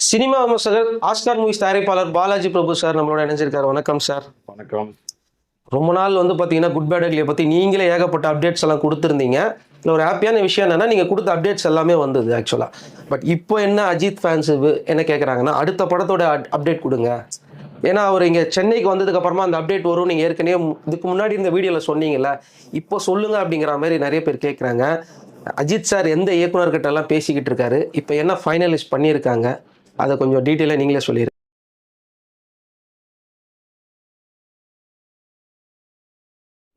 Cinema விமர்சகர் Oscar movies தயாரிப்பாளர் பாலாஜி பிரபு sir நம்மளோட இணைஞ்சிருக்காரு. வணக்கம் சார். வணக்கம். ரொம்ப நாள் வந்து பார்த்தீங்கன்னா குட் பேட் அக்லியை பற்றி நீங்களே ஏகப்பட்ட அப்டேட்ஸ் எல்லாம் கொடுத்துருந்தீங்க. இல்லை ஒரு ஹாப்பியான விஷயம் என்னன்னா நீங்கள் கொடுத்த அப்டேட்ஸ் எல்லாமே வந்தது ஆக்சுவலாக பட் இப்போ என்ன அஜித் ஃபேன்ஸ் என்ன கேட்குறாங்கன்னா அடுத்த படத்தோட அப்டேட் கொடுங்க. ஏன்னா அவர் இங்கே சென்னைக்கு வந்ததுக்கு அப்புறமா அந்த அப்டேட் வரும். நீங்கள் ஏற்கனவே இதுக்கு முன்னாடி இந்த வீடியோவில் சொன்னீங்கல்ல இப்போ சொல்லுங்க அப்படிங்கிற மாதிரி நிறைய பேர் கேட்குறாங்க அஜித் சார் எந்த இயக்குனர்கிட்டலாம் பேசிக்கிட்டு இருக்காரு இப்போ என்ன ஃபைனலிஸ்ட் பண்ணியிருக்காங்க அதை கொஞ்சம் டீட்டெயிலாக நீங்களே சொல்லிடுங்க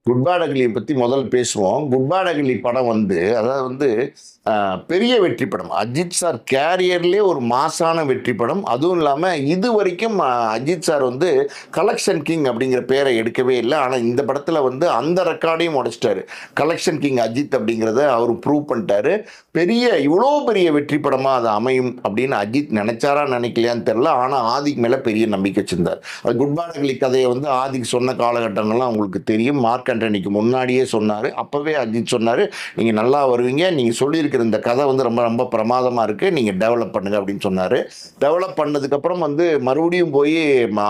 குட்பாடகிலியை பற்றி முதல் பேசுவோம். குட்பாடகிலி படம் வந்து அதாவது வந்து பெரிய வெற்றி படம். அஜித் சார் கேரியர்லேயே ஒரு மாசான வெற்றி படம். அதுவும் இல்லாமல் இது வரைக்கும் அஜித் சார் வந்து கலெக்ஷன் கிங் அப்படிங்கிற பேரை எடுக்கவே இல்லை. ஆனால் இந்த படத்தில் வந்து அந்த ரெக்கார்டையும் உடைச்சிட்டாரு. கலெக்ஷன் கிங் அஜித் அப்படிங்கிறத அவர் ப்ரூவ் பண்ணிட்டாரு. பெரிய இவ்வளோ பெரிய வெற்றி படமாக அது அமையும் அப்படின்னு அஜித் நினைச்சாரா நினைக்கலையான்னு தெரில ஆனால் ஆதிக் மேலே பெரிய நம்பிக்கை வச்சிருந்தார். அது குட்பாடகிலி கதையை வந்து ஆதிக் சொன்ன காலகட்டங்கள்லாம் உங்களுக்கு தெரியும். மார்க் அன்னைக்கு முன்னாடியே சொன்னார். அப்போவே அஜித் சொன்னார் நீங்கள் நல்லா வருவீங்க நீங்கள் சொல்லியிருக்கிற இந்த கதை வந்து ரொம்ப ரொம்ப பிரமாதமாக இருக்குது நீங்கள் டெவலப் பண்ணுங்க அப்படின்னு சொன்னார். டெவலப் பண்ணதுக்கப்புறம் வந்து மறுபடியும் போய்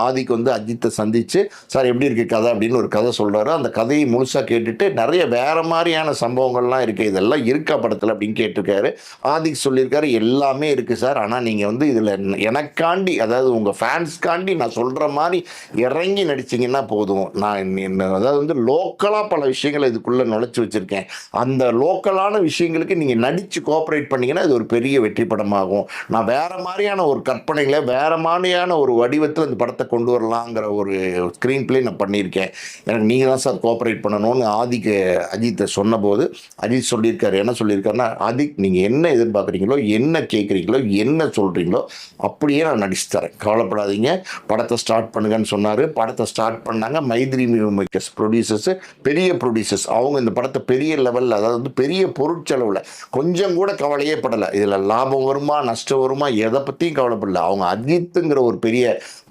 ஆதிக்கு வந்து அஜித்தை சந்தித்து சார் எப்படி இருக்குது கதை? அப்படின்னு ஒரு கதை சொல்கிறாரு அந்த கதையை முழுசாக கேட்டுட்டு நிறைய வேறு மாதிரியான சம்பவங்கள்லாம் இருக்குது இதெல்லாம் இருக்கா படத்தில் அப்படின்னு கேட்டிருக்காரு. ஆதிக்கு சொல்லியிருக்காரு எல்லாமே இருக்குது சார். ஆனால் நீங்கள் வந்து இதில் எனக்காண்டி அதாவது உங்கள் ஃபேன்ஸ்க்காண்டி நான் சொல்கிற மாதிரி இறங்கி நடிச்சிங்கன்னா போதும். நான் அதாவது வந்து லோக்கலாக பல விஷயங்களை இதுக்குள்ளே நுழைச்சி வச்சுருக்கேன். அந்த லோக்கலான விஷயங்களுக்கு நீங்கள் நடித்து கோஆப்ரேட் பண்ணிங்கன்னா இது ஒரு பெரிய வெற்றி படமாகும். நான் வேறு மாதிரியான ஒரு கற்பனைகளை வேறு மாதிரியான ஒரு வடிவத்தில் இந்த படத்தை கொண்டு வரலாங்கிற ஒரு ஸ்க்ரீன் பிளே நான் பண்ணியிருக்கேன். எனக்கு நீங்கள் தான் சார் கோஆப்ரேட் பண்ணணும்னு ஆதிக்கு அஜித்தை சொன்னபோது அஜித் சொல்லியிருக்காரு. என்ன சொல்லியிருக்காருன்னா ஆதிக் நீங்கள் என்ன எதிர்பார்க்குறீங்களோ என்ன கேட்குறீங்களோ என்ன சொல்கிறீங்களோ அப்படியே நான் நடிச்சு தரேன். கவலைப்படாதீங்க. படத்தை ஸ்டார்ட் பண்ணுங்கன்னு சொன்னார். படத்தை ஸ்டார்ட் பண்ணாங்க. மைத்ரி மேக்கர்ஸ் ப்ரொடியூசர்ஸு பெரிய ப்ரொடியூசர்ஸ் அவங்க இந்த படத்தை பெரிய லெவலில் அதாவது வந்து பெரிய பொருட்செலவில் கொஞ்சம் கூட கவலையே படலை. இதில் லாபம் வருமா நஷ்டம் வருமா எதை பற்றியும் கவலைப்படல. அவங்க அஜித்துங்கிற ஒரு பெரிய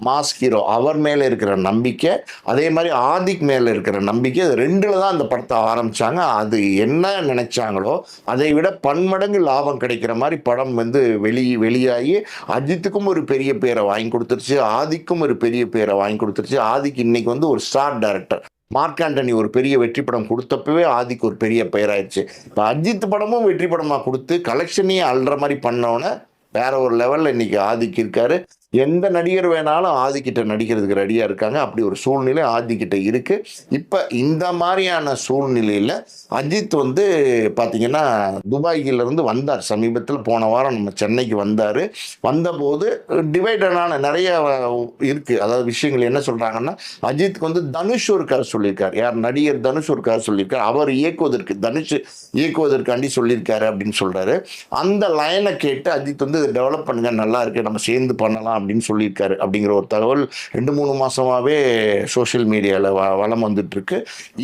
மாஸ் ஹீரோ அவர் மேலே இருக்கிற நம்பிக்கை அதே மாதிரி ஆதிக் மேலே இருக்கிற நம்பிக்கை இது ரெண்டில் தான் அந்த படத்தை ஆரம்பித்தாங்க அது என்ன நினைச்சாங்களோ அதை விட பன்மடங்கு லாபம் கிடைக்கிற மாதிரி படம் வந்து வெளி வெளியாகி அஜித்துக்கும் ஒரு பெரிய பேரை வாங்கி கொடுத்துருச்சு ஆதிக்கும் ஒரு பெரிய பேரை வாங்கி கொடுத்துருச்சு. ஆதிக்கு இன்னைக்கு வந்து ஒரு ஸ்டார் டைரக்டர் மார்க் ஆண்டனி ஒரு பெரிய வெற்றி படம் கொடுத்தப்பவே ஆதிக்கு ஒரு பெரிய பெயராயிடுச்சு. இப்போ அஜித் படமும் வெற்றி படமாக கொடுத்து கலெக்ஷனையும் அல்ற மாதிரி பண்ணோன்னே வேற ஒரு லெவலில் இன்னைக்கு ஆதிக்கு இருக்காரு. எந்த நடிகர் வேணாலும் ஆதிக்கிட்ட நடிக்கிறதுக்கு ரெடியாக இருக்காங்க. அப்படி ஒரு சூழ்நிலை ஆதிக்கிட்ட இருக்குது இப்போ இந்த மாதிரியான சூழ்நிலையில் அஜித் வந்து பார்த்தீங்கன்னா துபாயிலேருந்து வந்தார். சமீபத்தில் போன வாரம் நம்ம சென்னைக்கு வந்தார். வந்தபோது டிவைடடான நிறைய இருக்குது அதாவது விஷயங்கள் என்ன சொல்கிறாங்கன்னா அஜித்துக்கு வந்து தனுஷ் ஒரு கதை சொல்லியிருக்கார். யார் நடிகர் தனுஷ் ஒரு கதை சொல்லியிருக்கார். அவர் இயக்குவதற்கு தனுஷ் இயக்குவதற்காண்டி சொல்லியிருக்காரு அப்படின்னு சொல்கிறாரு அந்த லைனை கேட்டு அஜித் வந்து இதை டெவலப் பண்ணுங்க நல்லா இருக்குது நம்ம சேர்ந்து பண்ணலாம். அப்படின்னு சொல்லியிருக்காரு. அப்படிங்கிற ஒரு தகவல் ரெண்டு மூணு மாசமாவே சோஷியல் மீடியாவில் வ வளம் வந்துட்டு இருக்கு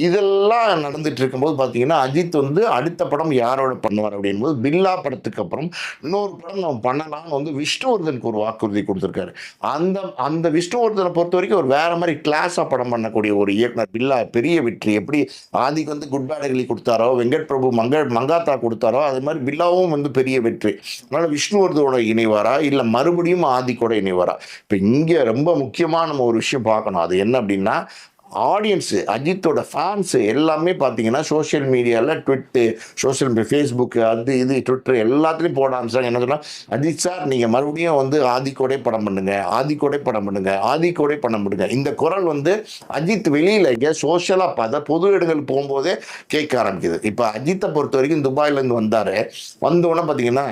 இதெல்லாம் நடந்துட்டு இருக்கும்போது பார்த்தீங்கன்னா அஜித் வந்து அடுத்த படம் யாரோட பண்ணுவார் அப்படின்போது பில்லா படத்துக்கு அப்புறம் இன்னொரு படம் நம்ம பண்ணலாம்னு வந்து விஷ்ணுவர்தனுக்கு ஒரு வாக்குறுதி கொடுத்துருக்காரு. அந்த அந்த விஷ்ணுவர்தனை பொறுத்த வரைக்கும் ஒரு வேற மாதிரி கிளாஸாக படம் பண்ணக்கூடிய ஒரு இயக்குனர். பில்லா பெரிய வெற்றி. எப்படி ஆதிக்கு வந்து குட் பேடகிலி கொடுத்தாரோ வெங்கட் பிரபு மங்க மங்காத்தா கொடுத்தாரோ அது மாதிரி பில்லாவும் வந்து பெரிய வெற்றி. அதனால விஷ்ணுவர்தனோட இணைவாரா? இல்லை மறுபடியும் ஆதிக்கோட இணைவாரா இப்போ இங்கே ரொம்ப முக்கியமான நம்ம ஒரு விஷயம் பார்க்கணும். அது என்ன அப்படின்னா ஆடியன்ஸு அஜித்தோட ஃபேன்ஸு எல்லாமே பார்த்தீங்கன்னா சோஷியல் மீடியாவில் ட்விட்டு சோஷியல் மீடியா ஃபேஸ்புக்கு அது இது ட்விட்டர் எல்லாத்துலேயும் போட ஆரம்பிச்சாங்க என்ன சொன்னால் அஜித் சார் நீங்கள் மறுபடியும் வந்து ஆதிக்கோடே படம் பண்ணுங்கள் ஆதிக்கோடே படம் பண்ணுங்கள் ஆதிக்கோடே படம் பண்ணுங்கள் இந்த குரல் வந்து அஜித் வெளியில் இங்கே சோஷியலாக பார்த்தா பொது இடங்கள் போகும்போதே கேட்க ஆரம்பிக்குது. இப்போ அஜித்தை பொறுத்த வரைக்கும் துபாயிலேருந்து வந்தார். வந்தோடனே பார்த்தீங்கன்னா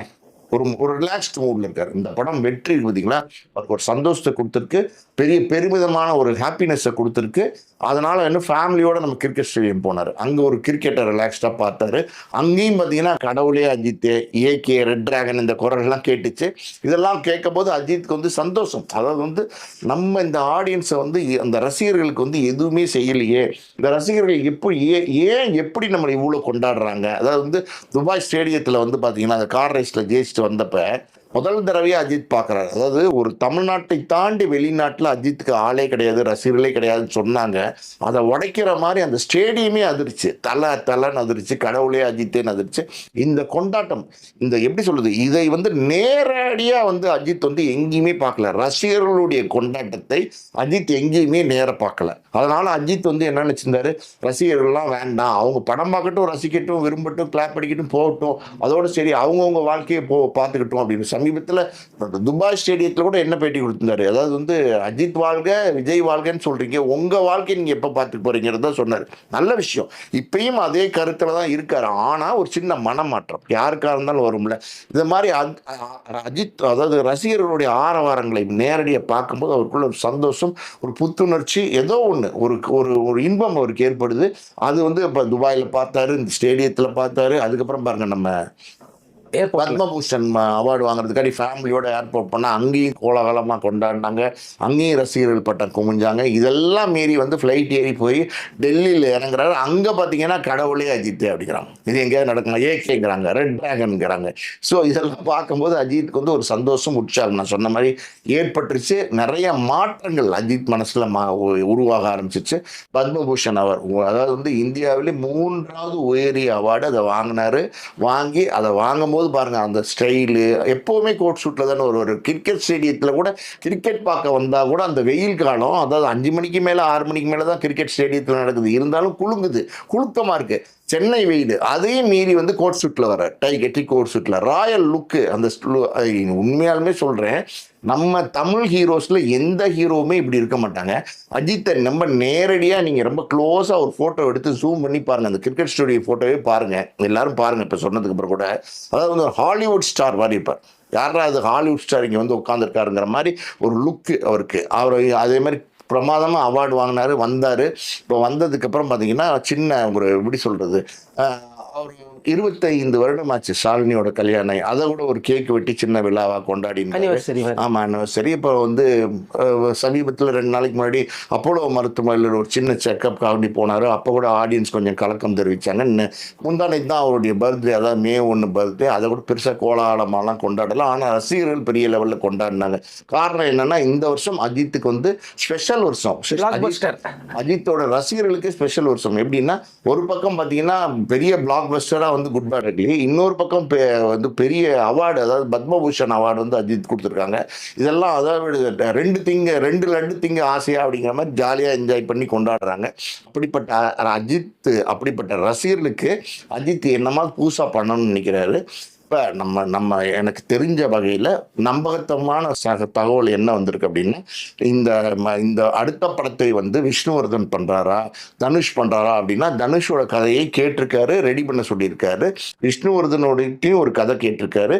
ஒரு ஒரு ரிலாக்ஸ்டு மூடில் இருக்கார். இந்த படம் வெற்றி பார்த்தீங்களா அவருக்கு ஒரு சந்தோஷத்தை கொடுத்துருக்கு. பெரிய பெருமிதமான ஒரு ஹாப்பினஸை கொடுத்துருக்கு. அதனால் வந்து ஃபேமிலியோடு நம்ம கிரிக்கெட் ஸ்டேடியம் போனார். அங்கே ஒரு கிரிக்கெட்டை ரிலாக்ஸ்டாக பார்த்தாரு. அங்கேயும் பார்த்தீங்கன்னா கடவுளே அஜித் ஏகே ரெட் டிராகன் இந்த குரல்லாம் கேட்டுச்சு. இதெல்லாம் கேட்கும் போது அஜித்துக்கு வந்து சந்தோஷம். அதாவது வந்து நம்ம இந்த ஆடியன்ஸை வந்து அந்த ரசிகர்களுக்கு வந்து எதுவுமே செய்யலையே. இந்த ரசிகர்கள் எப்படி ஏ- ஏன் எப்படி நம்மளை இவ்வளோ கொண்டாடுறாங்க? அதாவது வந்து துபாய் ஸ்டேடியத்தில் வந்து பார்த்தீங்கன்னா அந்த கார் ரேஸில் ஜெயிச்சுட்டு வந்தப்போ முதல் தடவையே அஜித் பார்க்குறாரு. அதாவது ஒரு தமிழ்நாட்டை தாண்டி வெளிநாட்டில் அஜித்துக்கு ஆளே கிடையாது ரசிகர்களே கிடையாதுன்னு சொன்னாங்க. அதை உடைக்கிற மாதிரி அந்த ஸ்டேடியமே அதிர்ச்சு. தலை தலைன்னு அதிர்ச்சு கடவுளே அஜித்தேன்னு அதிர்ச்சு இந்த கொண்டாட்டம் இந்த எப்படி சொல்கிறது இதை வந்து நேரடியாக வந்து அஜித் வந்து எங்கேயுமே பார்க்கல. ரசிகர்களுடைய கொண்டாட்டத்தை அஜித் எங்கேயுமே நேர பார்க்கல. அதனால் அஜித் வந்து என்ன நினச்சிருந்தாரு ரசிகர்கள்லாம் வேண்டாம். அவங்க படம் பார்க்கட்டும் ரசிக்கட்டும் விரும்பட்டும் கிளாப் அடிக்கட்டும் போகட்டும். அதோடு சரி அவங்கவுங்க வாழ்க்கையை போ பார்த்துக்கிட்டோம் அப்படின்னு சமீபத்தில் துபாய் ஸ்டேடியத்தில் கூட என்ன பேட்டி கொடுத்துருந்தாரு? அதாவது வந்து அஜித் வாழ்க விஜய் வாழ்கன்னு சொல்கிறீங்க உங்கள் வாழ்க்கை நீங்கள் எப்போ பார்த்துட்டு போறீங்கிறத சொன்னார். நல்ல விஷயம். இப்பயும் அதே கருத்தில் தான் இருக்கார். ஆனால் ஒரு சின்ன மனமாற்றம். யாருக்காக இருந்தாலும் வரும்ல. இந்த மாதிரி அ- அஜித் அதாவது ரசிகர்களுடைய ஆரவாரங்களை நேரடியாக பார்க்கும்போது அவருக்குள்ள ஒரு சந்தோஷம் ஒரு புத்துணர்ச்சி ஏதோ ஒன்று ஒரு ஒரு ஒரு இன்பம் அவருக்கு ஏற்படுது. அது வந்து இப்போ துபாயில் பார்த்தாரு இந்த ஸ்டேடியத்தில் பார்த்தாரு. அதுக்கப்புறம் பாருங்கள் நம்ம பத்மபூஷன் அவார்டு வாங்குறதுக்காடி ஃபேமிலியோட ஏர்போர்ட் பண்ணால் அங்கேயும் கோலாகலமாக கொண்டாடினாங்க. அங்கேயும் ரசிகர்கள் பட்டம் குமிஞ்சாங்க. இதெல்லாம் மீறி வந்து ஃப்ளைட் ஏறி போய் டெல்லியில் இறங்குறாரு. அங்கே பார்த்தீங்கன்னா கடவுளே அஜித் அப்படிங்கிறாங்க. இது எங்கேயாவது நடக்குமா? ஏகேங்கிறாங்க. ரெட் டிராகன்ங்கிறாங்க ஸோ இதெல்லாம் பார்க்கும்போது அஜித்துக்கு வந்து ஒரு சந்தோஷம் உற்சாகம். நான் சொன்ன மாதிரி ஏற்பட்டுருச்சு. நிறைய மாற்றங்கள் அஜித் மனசில் மா உ- உருவாக ஆரம்பிச்சிச்சு பத்மபூஷன் அவர் அதாவது வந்து இந்தியாவிலே மூன்றாவது உயரிய அவார்டு அதை வாங்கினாரு. வாங்கி அதை வாங்கும்போது பாருங்க அந்த ஸ்டைலு எப்போவுமே கோட் ஷூட்டில் தானே ஒரு கிரிக்கெட் ஸ்டேடியத்தில் கூட கிரிக்கெட் பார்க்க வந்தால் கூட அந்த வெயில் காலம் அதாவது அஞ்சு மணிக்கு மேலே ஆறு மணிக்கு மேலே தான் கிரிக்கெட் ஸ்டேடியத்தில் நடக்குது. இருந்தாலும் குலுங்குது. குலுக்கமாக இருக்கு. சென்னை வெயிடு அதையும் மீறி வந்து கோட் ஷூட்டில் வர டை கெட்டி கோட் ஷூட்டில் ராயல் லுக்கு. அந்த உண்மையாலுமே சொல்கிறேன் நம்ம தமிழ் ஹீரோஸில் எந்த ஹீரோவுமே இப்படி இருக்க மாட்டாங்க. அஜித்தை நம்ம நேரடியாக நீங்கள் ரொம்ப க்ளோஸாக ஒரு ஃபோட்டோ எடுத்து ஜூம் பண்ணி பாருங்கள் அந்த கிரிக்கெட் ஸ்டுடியோ ஃபோட்டோவே பாருங்கள் எல்லாரும் பாருங்கள் இப்போ சொன்னதுக்கு அப்புறம் கூட. அதாவது வந்து ஒரு ஹாலிவுட் ஸ்டார் மாதிரி இருப்பார். யாரா அது ஹாலிவுட் ஸ்டார் இங்கே வந்து உட்காந்துருக்காருங்கிற மாதிரி ஒரு லுக்கு அவருக்கு. அவர் அதே மாதிரி பிரமாதமாக அவார்டு வாங்கினாரு வந்தார். இப்போ வந்ததுக்கப்புறம் பார்த்தீங்கன்னா சின்ன ஒரு எப்படி சொல்கிறது அவர் இருபத்தைந்து வருடம் ஆச்சு ஷாலினியோட கல்யாணம். அதை கூட ஒரு கேக் வெட்டி சின்ன விழாவாக அனிவர்சரி ஆமாம் அனிவர்சரி இப்போ வந்து சமீபத்தில் ரெண்டு நாளைக்கு முன்னாடி அப்போலோ மருத்துவமனையில் ஒரு சின்ன செக்கப் காவடி போனார். அப்போ கூட ஆடியன்ஸ் கொஞ்சம் கலக்கம் தெரிவித்தாங்க முந்தானைக்கு தான் அவருடைய பர்த்டே அதாவது மே ஒன்று பர்த்டே அதை கூட பெருசாக கோலாகலமாலாம் கொண்டாடலாம் ஆனால் ரசிகர்கள் பெரிய லெவலில் கொண்டாடினாங்க. காரணம் என்னன்னா இந்த வருஷம் அஜித்துக்கு வந்து ஸ்பெஷல் வருஷம். அஜித்தோட ரசிகர்களுக்கு ஸ்பெஷல் வருஷம். எப்படின்னா ஒரு பக்கம் பார்த்தீங்கன்னா பெரிய பிளாக் பஸ்டராக வந்து குட் பேட் அக்லி. இன்னொரு பக்கம் பெ- வந்து பெரிய அவார்டு அதாவது பத்மபூஷன் அவார்டு வந்து அஜித் கொடுத்துருக்காங்க. இதெல்லாம் அதாவது ரெண்டு திங்க ரெண்டு லட்டு திங்க ஆசையா அப்படிங்கிற மாதிரி ஜாலியாக என்ஜாய் பண்ணி கொண்டாடுறாங்க. அப்படிப்பட்ட அஜித் அப்படிப்பட்ட ரசிகர்களுக்கு அஜித் என்னமா புதுசாக பண்ணணும்னு நினைக்கிறாரு. இப்போ நம்ம நம்ம எனக்கு தெரிஞ்ச வகையில் நம்பகத்தமான சக தகவல் என்ன வந்திருக்கு அப்படின்னா இந்த ம- இந்த அடுத்த படத்தை வந்து விஷ்ணுவர்தன் பண்ணுறாரா தனுஷ் பண்ணுறாரா அப்படின்னா தனுஷோட கதையை கேட்டிருக்காரு ரெடி பண்ண சொல்லியிருக்காரு. விஷ்ணுவர்தனோடையும் ஒரு கதை கேட்டிருக்காரு.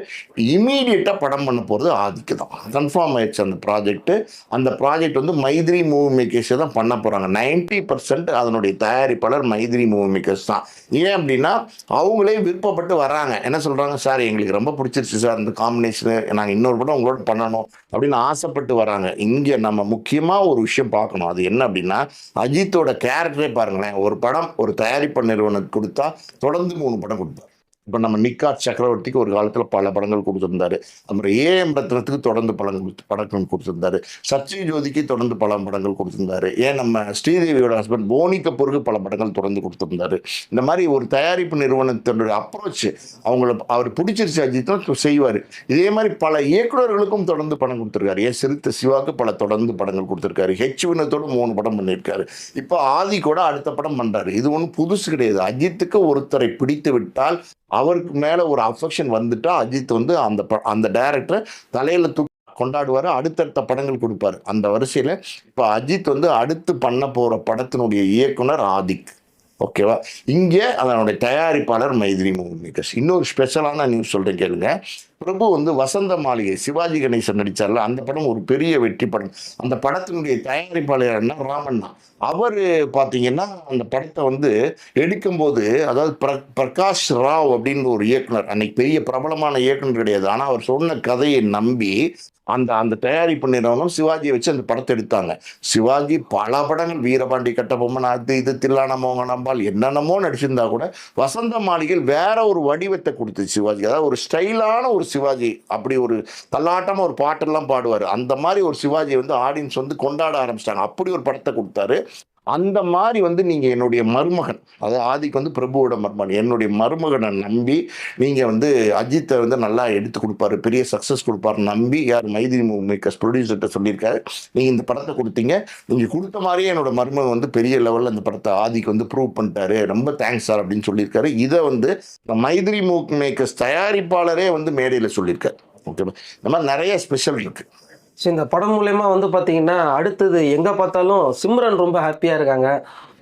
இமீடியட்டாக படம் பண்ண போகிறது ஆதிக்கு தான். கன்ஃபார்ம் ஆயிடுச்சு அந்த ப்ராஜெக்ட்டு அந்த ப்ராஜெக்ட் வந்து மைத்ரி மூவி மேக்கர்ஸை தான் பண்ண போகிறாங்க நைன்டி பர்சன்ட் அதனுடைய தயாரிப்பாளர் மைத்ரி மூவி மேக்கர்ஸ் தான். ஏன் அப்படின்னா அவங்களே விருப்பப்பட்டு வராங்க. என்ன சொல்கிறாங்க சார் எங்களுக்கு ரொம்ப பிடிச்சிருச்சு சார். இந்த காம்பினேஷனு நாங்கள் இன்னொரு படம் உங்களோட பண்ணணும் அப்படின்னு ஆசைப்பட்டு வராங்க. இங்கே நம்ம முக்கியமாக ஒரு விஷயம் பார்க்கணும். அது என்ன அப்படின்னா அஜித்தோட கேரக்டரே பாருங்களேன். ஒரு படம் ஒரு தயாரிப்பு நிறுவனம் கொடுத்தா தொடர்ந்து மூணு படம் கொடுப்பார். இப்போ நம்ம நிக்கா சக்கரவர்த்திக்கு ஒரு காலத்தில் பல படங்கள் கொடுத்துருந்தாரு. அப்புறம் ஏஎம் ரத்னத்துக்கு தொடர்ந்து படங்கள் படங்கள் கொடுத்துருந்தாரு. சச்சி ஜோதிக்கு தொடர்ந்து பல படங்கள் கொடுத்துருந்தாரு. ஏன் நம்ம ஸ்ரீதேவியோட ஹஸ்பண்ட் போனி கபூருக்கு பல படங்கள் தொடர்ந்து கொடுத்துருந்தாரு. இந்த மாதிரி ஒரு தயாரிப்பு நிறுவனத்தினுடைய அப்ரோச் அவங்கள அவர் பிடிச்சிருச்சு அஜித்தும் செய்வார். இதே மாதிரி பல இயக்குனர்களுக்கும் தொடர்ந்து படம் கொடுத்துருக்காரு. ஏன் சிறுத்த சிவாவுக்கு பல தொடர்ந்து படங்கள் கொடுத்துருக்காரு. ஹெச் வினத்தோடு மூணு படம் பண்ணியிருக்காரு. இப்போ ஆதி கூட அடுத்த படம் பண்ணுறாரு இது ஒன்றும் புதுசு கிடையாது. அஜித்துக்கு ஒருத்தரை பிடித்து விட்டால் அவருக்கு மேலே ஒரு அஃபெக்ஷன் வந்துட்டா அஜித் வந்து அந்த ப- அந்த டைரக்டரை தலையில தூக்கி கொண்டாடுவார் அடுத்தடுத்த படங்கள் கொடுப்பாரு. அந்த வரிசையில் இப்போ அஜித் வந்து அடுத்து பண்ண போகிற படத்தினுடைய இயக்குனர் ஆதிக். ஓகேவா இங்கே அதனுடைய தயாரிப்பாளர் மைத்ரி மூவி இன்னொரு ஸ்பெஷலான நியூஸ் சொல்கிறேன் கேளுங்க. பிரபு வந்து வசந்த மாளிகை சிவாஜி கணேசன் நடிச்சார்ல அந்த படம் ஒரு பெரிய வெற்றி படம். அந்த படத்தினுடைய தயாரிப்பாளர் என்ன? ராமண்ணா. அவர் பார்த்தீங்கன்னா அந்த படத்தை வந்து எடுக்கும்போது அதாவது பிர பிரகாஷ் ராவ் அப்படின்னு ஒரு இயக்குனர் அன்னைக்கு பெரிய பிரபலமான இயக்குனர் கிடையாது. ஆனால் அவர் சொன்ன கதையை நம்பி அந்த அந்த தயாரிப்பு நிறுவனம் சிவாஜியை வச்சு அந்த படத்தை எடுத்தாங்க. சிவாஜி பல படங்கள் வீரபாண்டி கட்டபொம்மன் அது இது தில்லான மோகனம்பால் என்னென்னமோ நடிச்சிருந்தா கூட வசந்த மாளிகையில் வேற ஒரு வடிவத்தை கொடுத்து சிவாஜி. அதாவது ஒரு ஸ்டைலான ஒரு சிவாஜி அப்படி ஒரு தள்ளாட்டமாக ஒரு பாட்டெல்லாம் பாடுவார். அந்த மாதிரி ஒரு சிவாஜி வந்து ஆடியன்ஸ் வந்து கொண்டாட ஆரம்பிச்சிட்டாங்க. அப்படி ஒரு படத்தை கொடுத்தாரு. அந்த மாதிரி வந்து நீங்கள் என்னுடைய மருமகன் அதாவது ஆதிக்கு வந்து பிரபுவோட மருமகன் என்னுடைய மருமகனை நம்பி நீங்கள் வந்து அஜித்தை வந்து நல்லா எடுத்து கொடுப்பாரு பெரிய சக்ஸஸ் கொடுப்பாரு நம்பி. யார் மைதிரி மேக்கர்ஸ் ப்ரொடியூசர்கிட்ட சொல்லியிருக்காரு. நீங்கள் இந்த படத்தை கொடுத்தீங்க. நீங்கள் கொடுத்த மாதிரியே என்னோட மருமகன் வந்து பெரிய லெவலில் இந்த படத்தை ஆதிக்கு வந்து ப்ரூவ் பண்ணிட்டாரு. ரொம்ப தேங்க்ஸ் சார் அப்படின்னு சொல்லியிருக்காரு. இதை வந்து மைதிரி மூக் மேக்கர்ஸ் தயாரிப்பாளரே வந்து மேடையில் சொல்லியிருக்காரு. ஓகேவா இந்த மாதிரி நிறைய ஸ்பெஷல் இருக்குது ஸோ இந்த படம் மூலயமா வந்து பார்த்தீங்கன்னா அடுத்தது எங்கே பார்த்தாலும் சிம்ரன் ரொம்ப ஹாப்பியாக இருக்காங்க.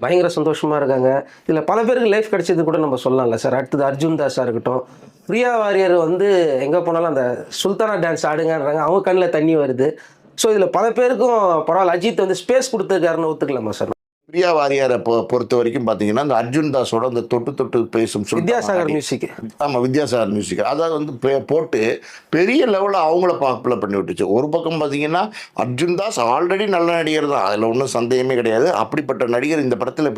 பயங்கர சந்தோஷமாக இருக்காங்க. இதில் பல பேருக்கு லைஃப் கிடைச்சது கூட நம்ம சொல்லலாம்ல சார். அடுத்தது அர்ஜுன் தாஸாக இருக்கட்டும். பிரியா வாரியர் வந்து எங்கே போனாலும் அந்த சுல்தானா டான்ஸ் ஆடுங்கன்றாங்க. அவங்க கண்ணில் தண்ணி வருது. ஸோ இதில் பல பேருக்கும் பரவாயில்ல. அஜித் வந்து ஸ்பேஸ் கொடுத்துருக்காருன்னு ஒத்துக்கலாமா சார்? பிரியா வாரியாரை பொ பொறுத்த வரைக்கும் பார்த்தீங்கன்னா இந்த அர்ஜுன் தாஸோட அந்த தொட்டு தொட்டு பேசும் வித்யாசாகர். மியூசிக் ஆமாம் வித்யாசாகர் மியூசிக் அதாவது வந்து போட்டு பெரிய லெவலில் அவங்கள பாப்புலர் பண்ணி விட்டுச்சு. ஒரு பக்கம் பார்த்தீங்கன்னா அர்ஜுன் தாஸ் ஆல்ரெடி நல்ல நடிகர் தான். அதில் ஒன்றும் சந்தேகமே கிடையாது. அப்படிப்பட்ட நடிகர் இந்த படத்தில்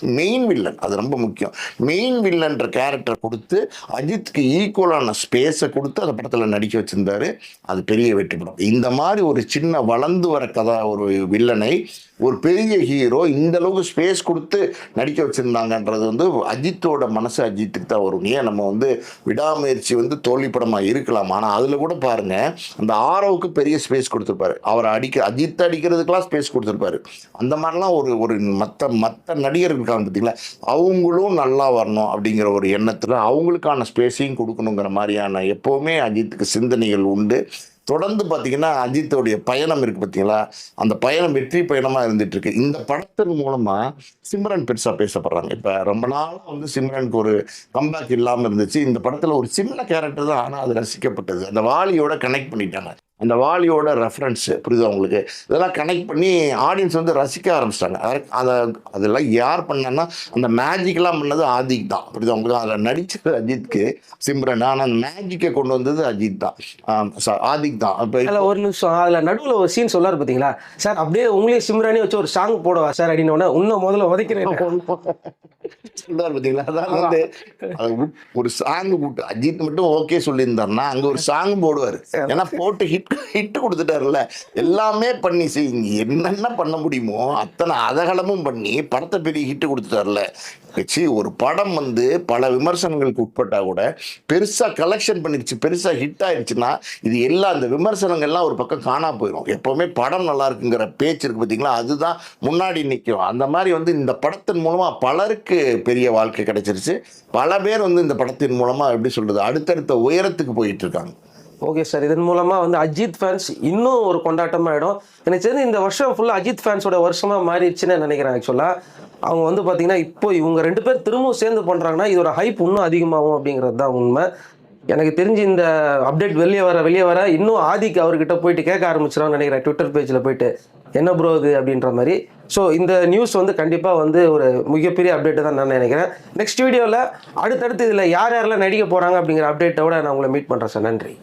மெயின் வில்லன் அது ரொம்ப முக்கியம். மெயின் வில்லன்ற கேரக்டர் கொடுத்து அஜித்துக்கு ஈக்குவலான ஸ்பேஸை கொடுத்து அந்த படத்தில் நடிக்க வச்சுருந்தாரு. அது பெரிய வெற்றி படம். இந்த மாதிரி ஒரு சின்ன வளர்ந்து வர கதா ஒரு வில்லனை ஒரு பெரிய ஹீரோ இந்த அளவுக்கு ஸ்பேஸ் கொடுத்து நடிக்க வச்சுருந்தாங்கன்றது வந்து அஜித்தோட மனசு அஜித்துக்கு தான் வரும். ஏன் நம்ம வந்து விடாமுயற்சி வந்து தோல்வி படமாக இருக்கலாம். ஆனால் அதில் கூட பாருங்க அந்த ஆரோவுக்கு பெரிய ஸ்பேஸ் கொடுத்துருப்பாரு. அவரை அடிக்க அஜித் அடிக்கிறதுக்கெலாம் ஸ்பேஸ் கொடுத்துருப்பாரு. அந்த மாதிரிலாம் ஒரு ஒரு மற்ற மற்ற நடிகர்கள் இருக்காங்க பார்த்தீங்களா அவங்களும் நல்லா வரணும் அப்படிங்கிற ஒரு எண்ணத்தில் அவங்களுக்கான ஸ்பேஸையும் கொடுக்கணுங்கிற மாதிரியான எப்போவுமே அஜித்துக்கு சிந்தனைகள் உண்டு. தொடர்ந்து பார்த்தீங்கன்னா அஜித்தோடைய பயணம் இருக்கு பார்த்தீங்களா அந்த பயணம் வெற்றி பயணமாக இருந்துட்டு இருக்கு. இந்த படத்தின் மூலமாக சிம்ரன் பெருசாக பேசப்படுறாங்க. இப்போ ரொம்ப நாளாக வந்து சிம்ரனுக்கு ஒரு கம்பேக் இல்லாமல் இருந்துச்சு. இந்த படத்தில் ஒரு சின்ன கேரக்டர் தான் ஆனால் அது ரசிக்கப்பட்டது. அந்த வாலியோட கனெக்ட் பண்ணிட்டாங்க. அந்த வாலியோட ரெஃபரன்ஸ் புரியுதா உங்களுக்கு? இதெல்லாம் கனெக்ட் பண்ணி ஆடியன்ஸ் வந்து ரசிக்க ஆரம்பிச்சிட்டாங்க. அதை அதெல்லாம் யார் பண்ணான்னா அந்த மேஜிக்லாம் பண்ணது ஆதிக் தான். புரியுதா உங்களுக்கு? அதில் நடிச்சது அஜித்க்கு சிம்ரன். ஆனால் அந்த மேஜிக்கை கொண்டு வந்தது அஜித் தான். ஆதிக் தான். இப்போ ஒரு நிமிஷம். அதில் நடுவில் ஒரு சீன் சொல்லாரு பார்த்தீங்களா சார் அப்படியே உங்களையும் சிம்ரானே வச்சு ஒரு சாங் போடவா சார்? அப்படின்னு உடனே இன்னும் முதல்ல உதைக்கிறேன். சொல்றாரு அதான் வந்து ஒரு சாங் போட்டு அஜித் மட்டும் ஓகே சொல்லியிருந்தாருன்னா அங்க ஒரு சாங் போடுவாரு. ஏன்னா போட்டு ஹிட் ஹிட் கொடுத்துட்டாருல்ல. எல்லாமே பண்ணி செய்யுங்க என்னென்ன பண்ண முடியுமோ அத்தனை அதகலமும் பண்ணி படத்தை பெரிய ஹிட் கொடுத்துட்டாருல்ல. சி ஒரு படம் வந்து பல விமர்சனங்களுக்கு உட்பட்டா கூட பெருசா கலெக்ஷன் பண்ணிருச்சு பெருசா ஹிட் ஆயிடுச்சுன்னா இது எல்லா அந்த விமர்சனங்கள்லாம் ஒரு பக்கம் காணா போயிடும் எப்பவுமே படம் நல்லா இருக்குங்கிற பேச்சு இருக்கு பார்த்தீங்களா அதுதான் முன்னாடி நிற்கும் அந்த மாதிரி வந்து இந்த படத்தின் மூலமா பலருக்கு பெரிய வாழ்க்கை கிடைச்சிருச்சு. பல பேர் வந்து இந்த படத்தின் மூலமாக எப்படி சொல்கிறது அடுத்தடுத்த உயரத்துக்கு போயிட்டு இருக்காங்க ஓகே சார். இதன் மூலமாக வந்து அஜித் ஃபேன்ஸ் இன்னும் ஒரு கொண்டாட்டமாகிடும் எனக்கு தெரிஞ்சு இந்த வருஷம் ஃபுல்லாக அஜித் ஃபேன்ஸோட வருஷமாக மாறிடுச்சுன்னு நினைக்கிறேன் ஆக்சுவலாக அவங்க வந்து பார்த்தீங்கன்னா இப்போ இவங்க ரெண்டு பேர் திரும்பவும் சேர்ந்து பண்ணுறாங்கன்னா இதோட ஹைப் இன்னும் அதிகமாகும் அப்படிங்கிறது தான் உண்மை. எனக்கு தெரிஞ்சு இந்த அப்டேட் வெளியே வர வெளியே வர இன்னும் ஆதிக்கு அவர்கிட்ட போயிட்டு கேட்க ஆரம்பிச்சிடான்னு நினைக்கிறேன். ட்விட்டர் பேஜில் போயிட்டு என்ன ப்ரோ இது? அப்படின்ற மாதிரி. ஸோ இந்த நியூஸ் வந்து கண்டிப்பாக வந்து ஒரு மிகப்பெரிய அப்டேட்டு தான் நான் நினைக்கிறேன். நெக்ஸ்ட் வீடியோவில் அடுத்தடுத்து இதில் யார் யாரெல்லாம் நடிக்க போகிறாங்க அப்படிங்கிற அப்டேட்டோட நான் உங்களை மீட் பண்ணுறேன் சார் நன்றி.